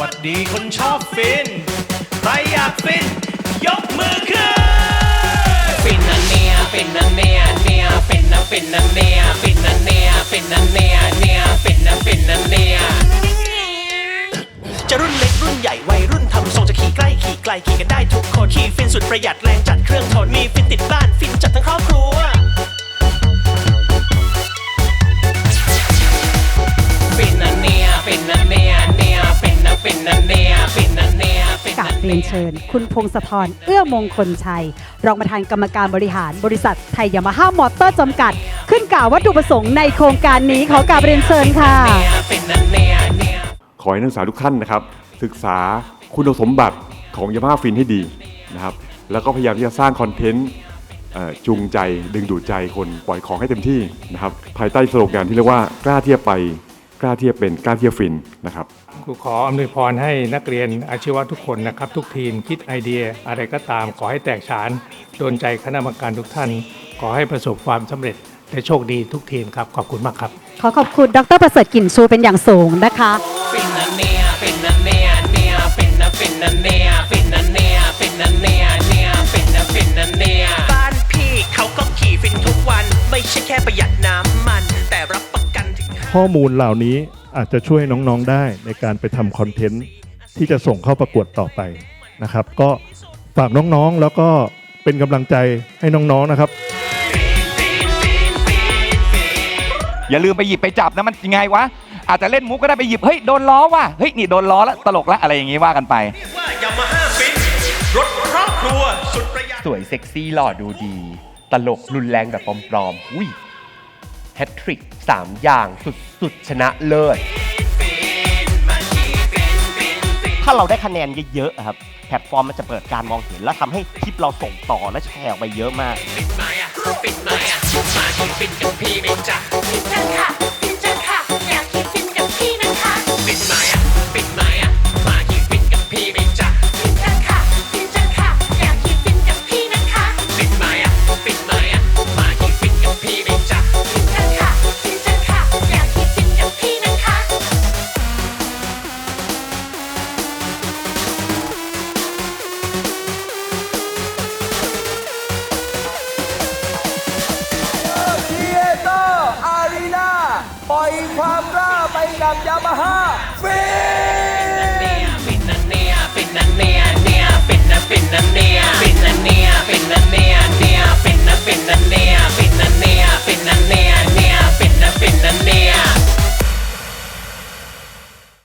วัสดีคนชอบฟิน ใครอยากฟิน ยกมือขึ้น ฟินนะเนี่ยฟินนะเนี่ยเนี่ยฟินนะฟินนะเนี่ยฟินนะเนี่ยฟินนะเนี่ยเนี่ยฟินนะฟินนะเนี่ยจะรุ่นเล็กรุ่นใหญ่วัยรุ่นทำทรงจะขี่ใกล้ขี่ไกลขี่กันได้ทุกคนขี่ฟินสุดประหยัดแรงจัดเครื่องทนมีฟินติดบ้านฟิน เรียนเชิญ คุณพงศธรเอื้อมงคลชัย รองประธานกรรมการบริหารบริษัทไทยยามาฮ่ามอเตอร์จำกัด ขึ้นกล่าววัตถุประสงค์ในโครงการนี้ขอกราบเรียนเชิญค่ะ ขอให้นักศึกษาทุกท่านนะครับ ศึกษาคุณสมบัติของยามาฮ่าฟินให้ดีนะครับ แล้วก็พยายามที่จะสร้างคอนเทนต์จูงใจดึงดูดใจคนปล่อยของให้เต็มที่นะครับภายใต้สโลแกนที่เรียกว่ากล้าที่จะไป กล้าที่จะเป็นกล้าที่จะฟินนะครับครูขออำนวยพรให้นักเรียนอาชีวะทุกคนนะครับ ทุกทีมคิดไอเดียอะไรก็ตามขอให้แตกฉานโดนใจคณะกรรมการทุกท่าน ขอให้ประสบความสำเร็จและโชคดีทุกทีมครับ ขอบคุณมากครับ ขอขอบคุณดรประเสริฐกลิ่นชูเป็นอย่างสูงนะคะฟินนะเนี่ยฟินนะเนี่ยเนี่ยฟินนะฟินนะเนี่ยฟินนะเนี่ยฟินนะเนี่ยเนี่ยฟินนะฟินนะเนี่ย บ้านพี่เขาก็ขี่ฟินทุกวัน ไม่ใช่แค่ประหยัดน้ำ ข้อมูลเหล่านี้อาจจะช่วยน้องๆได้ในการไปทำคอนเทนต์ที่จะส่งเข้าประกวดต่อไปนะครับ ก็ฝากน้องๆแล้วก็เป็นกำลังใจให้น้องๆนะครับ อย่าลืมไปหยิบไปจับนะมันยังไงวะ อาจจะเล่นมุกก็ได้ไปหยิบเฮ้ยโดนล้อว่ะเฮ้ยนี่โดนล้อแล้วตลกแล้วอะไรอย่างงี้ว่ากันไป ว่ายามาฮ่าฟินรถครอบครัวสุดประหยัด สวยเซ็กซี่หล่อดูดี ตลกรุนแรงแบบปลอมๆอุ้ย แฮตทริกสามอย่างสุดๆชนะเลิศ ถ้าเราได้คะแนนเยอะๆครับแพลตฟอร์มมันจะเปิดการมองเห็น และทำให้คลิปเราส่งต่อและแชร์ออกไปเยอะมาก ปิดไม้อะปิดไม้อะมาที่ฟิดกับพี่ไม่ กับยามาฮ่าฟิ